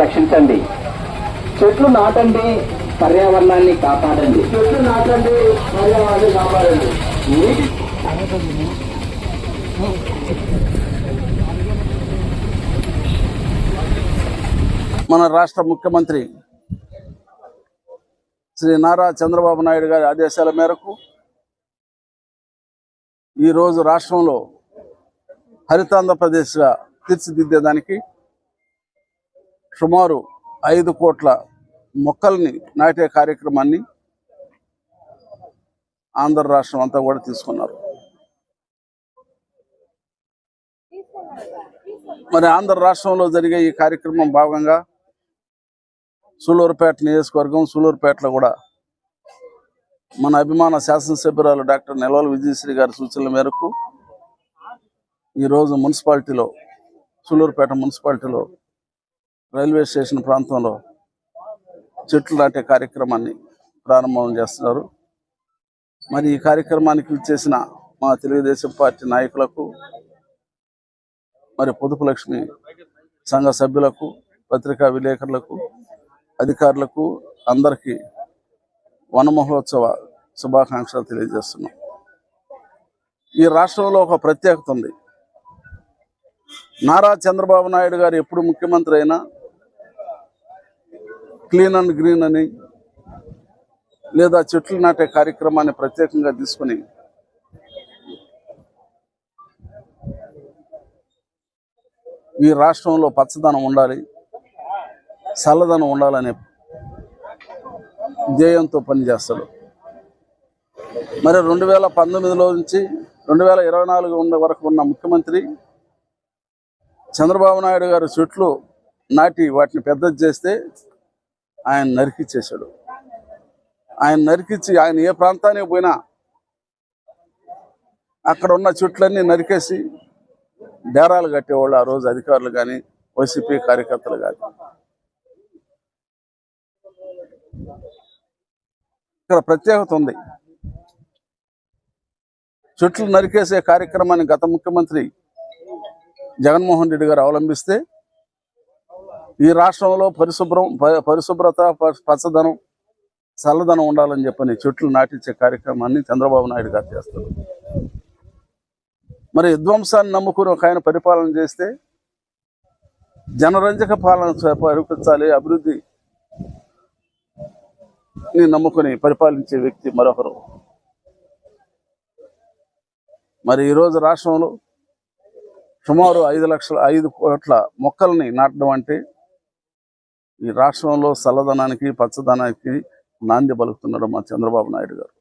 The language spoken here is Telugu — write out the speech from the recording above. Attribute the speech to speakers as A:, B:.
A: రక్షించండి. చెట్లు నాటండి పర్యావరణాన్ని కాపాడండి. చెట్లు నాటండి పర్యావరణాన్ని కాపాడండి.
B: మన రాష్ట్ర ముఖ్యమంత్రి శ్రీ నారా చంద్రబాబు నాయుడు గారి ఆదేశాల మేరకు ఈరోజు రాష్ట్రంలో హరితాంధ్రప్రదేశ్గా తీర్చిదిద్దేదానికి సుమారు ఐదు కోట్ల మొక్కల్ని నాటే కార్యక్రమాన్ని ఆంధ్ర రాష్ట్రం అంతా కూడా తీసుకున్నారు. మరి ఆంధ్ర రాష్ట్రంలో జరిగే ఈ కార్యక్రమం భాగంగా సూలూరుపేట నియోజకవర్గం సూలూరుపేటలో కూడా మన అభిమాన శాసనసభ్యురాలు డాక్టర్ నెలవల విజయశ్రీ గారి సూచనల మేరకు ఈరోజు మున్సిపాలిటీలో సూలూరుపేట మున్సిపాలిటీలో రైల్వే స్టేషన్ ప్రాంతంలో చెట్లు నాటే కార్యక్రమాన్ని ప్రారంభం చేస్తున్నారు. మరి ఈ కార్యక్రమానికి ఇచ్చేసిన మా తెలుగుదేశం పార్టీ నాయకులకు మరి పొదుపు లక్ష్మి సంఘ సభ్యులకు పత్రికా విలేకరులకు అధికారులకు అందరికీ వన మహోత్సవ శుభాకాంక్షలు తెలియజేస్తున్నాం. ఈ రాష్ట్రంలో ఒక ప్రత్యేకత ఉంది. నారా చంద్రబాబు నాయుడు గారు ఎప్పుడు ముఖ్యమంత్రి అయినా క్లీన్ అండ్ గ్రీన్ అని లేదా చెట్లు నాటే కార్యక్రమాన్ని ప్రత్యేకంగా తీసుకుని ఈ రాష్ట్రంలో పచ్చదనం ఉండాలి చల్లదనం ఉండాలనే ధ్యేయంతో పనిచేస్తాడు. మరి రెండు వేల పంతొమ్మిదిలో నుంచి రెండు వేల ఇరవై నాలుగు ఉన్న వరకు ఉన్న ముఖ్యమంత్రి చంద్రబాబు నాయుడు గారు చెట్లు నాటి వాటిని పెద్దది చేస్తే ఆయన నరికిచ్చేశాడు. ఆయన నరికిచ్చి ఆయన ఏ ప్రాంతానికి పోయినా అక్కడ ఉన్న చెట్లన్నీ నరికేసి డేరాలు కట్టేవాళ్ళు ఆ రోజు అధికారులు కానీ వైసీపీ కార్యకర్తలు కానీ. ఇక్కడ ప్రత్యేకత ఉంది. చెట్లు నరికేసే కార్యక్రమాన్ని గత ముఖ్యమంత్రి జగన్మోహన్ రెడ్డి గారు అవలంబిస్తే ఈ రాష్ట్రంలో పరిశుభ్రం పరిశుభ్రత పచ్చదనం చల్లదనం ఉండాలని చెప్పని చెట్లు నాటించే కార్యక్రమాన్ని చంద్రబాబు నాయుడు గారు చేస్తారు మరి విధ్వంసాన్ని నమ్ముకుని ఒక ఆయన పరిపాలన చేస్తే జనరంజక పాలన పరిపించాలి అభివృద్ధి ని నమ్ముకుని పరిపాలించే వ్యక్తి మరొకరు. మరి ఈరోజు రాష్ట్రంలో సుమారు ఐదు లక్షల ఐదు కోట్ల మొక్కల్ని నాటడం అంటే ఈ రాష్ట్రంలో చల్లదనానికి పచ్చదనానికి నాంది పలుకుతున్నాడు మా చంద్రబాబు నాయుడు గారు.